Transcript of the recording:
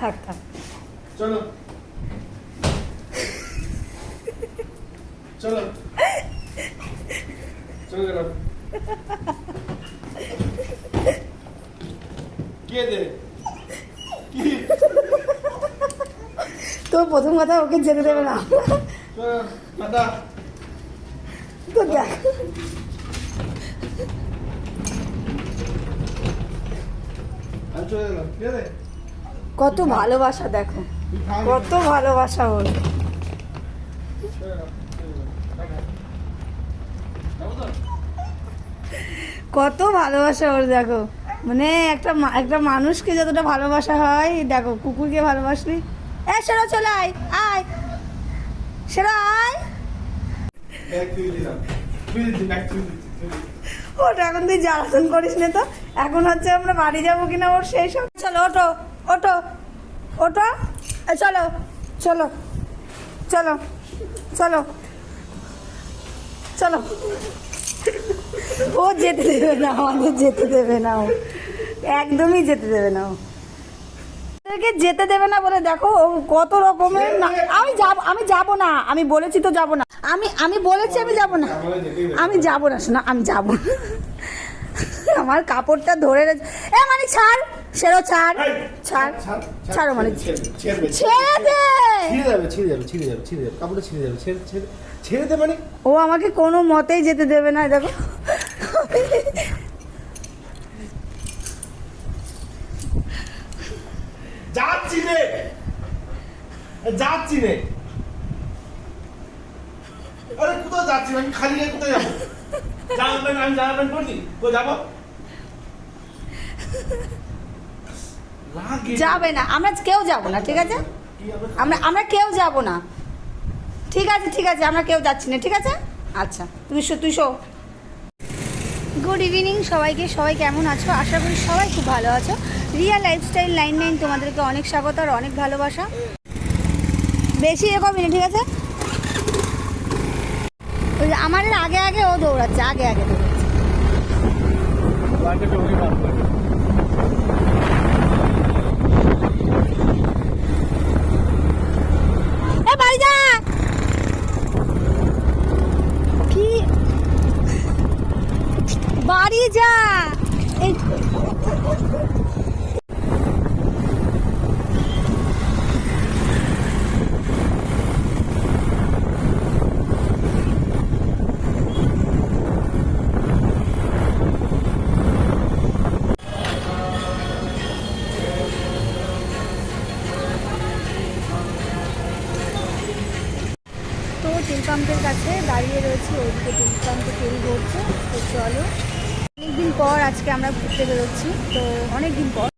থাক থাক। চলো। চলো। চলো গেলাম। কে দে? তো প্রথম কথা ওকে যেতে দেবে না। চলো তো দেখ। চলে গেলাম। কে দে? কত ভালোবাসা দেখো। কত ভালোবাসা ওর? কত ভালোবাসা ওর দেখো। মানে একটা একটা মানুষকে যতটা ভালোবাসা হয়, দেখো, কুকুরকে ভালোবাসলি। এ, সেরা, চলে আয় আয়। সেরা, আয়। ওটা এখন তুই জ্বালাতন করিস না তো। এখন হচ্ছে আমরা বাড়ি যাব কিনা ওর সেই সব চলো ওটো ওটো ওটো? চলো চলো চলো চলো চলো। ও যেতে দেবে না আমাদের যেতে দেবে না ও। একদমই যেতে দেবে না ও। যেতে দেবে না বলে দেখো কত রকমের আমি যাব আমি যাব না, আমি বলেছি তো যাব না। আমি আমি বলেছি আমি যাব না। আমি যাব না, শোনা, আমি যাব না। আমার কাপড়টা ধরে এ মানে ছাড়। সেরো ছাড় ছাড় ছাড়, মানে ছেড়ে, দে ছিঁড়ে যাবে ছিঁড়ে যাবে ছিঁড়ে যাবে ছিঁড়ে যাবে কাপড়টা ছিঁড়ে যাবে ছেড়ে ছেড়ে ছেড়ে দে মানে? ও আমাকে কোনো মতেই যেতে দেবে না দেখো। যাচ্ছি রে যাচ্ছি রে আরে কোথাও যাচ্ছি আমি খালি গায়ে কোথায় যাব? জামা প্যান্ট আমি জামা প্যান্ট পরছি কো যাব? যাবে না আমরা কেউ যাব না ঠিক আছে? আমরা আমরা কেউ যাব না। ঠিক আছে ঠিক আছে আমরা কেউ যাচ্ছি না ঠিক আছে? আচ্ছা তুই শো তুই শো। গুড ইভিনিং সবাইকে সবাই কেমন আছো? আশা করি সবাই খুব ভালো আছো। রিয়া লাইফস্টাইল নাইন নাইন তোমাদেরকে অনেক স্বাগত আর অনেক ভালোবাসা। বেশি এরকমই না ঠিক আছে? আমাদের আগে আগে ও দৌড়াচ্ছে আগে আগে দৌড়াচ্ছে লাগে তো ওরই ভাব লাগে। এ বাড়ি যা কি বাড়ি যা। এই তো তেল কাছে দাঁড়িয়ে রয়েছি ওইদিকে তেল পাম্পে তেল ভরছে তো চলো। পর আজকে আমরা ঘুরতে বেরোচ্ছি তো অনেক দিন পর।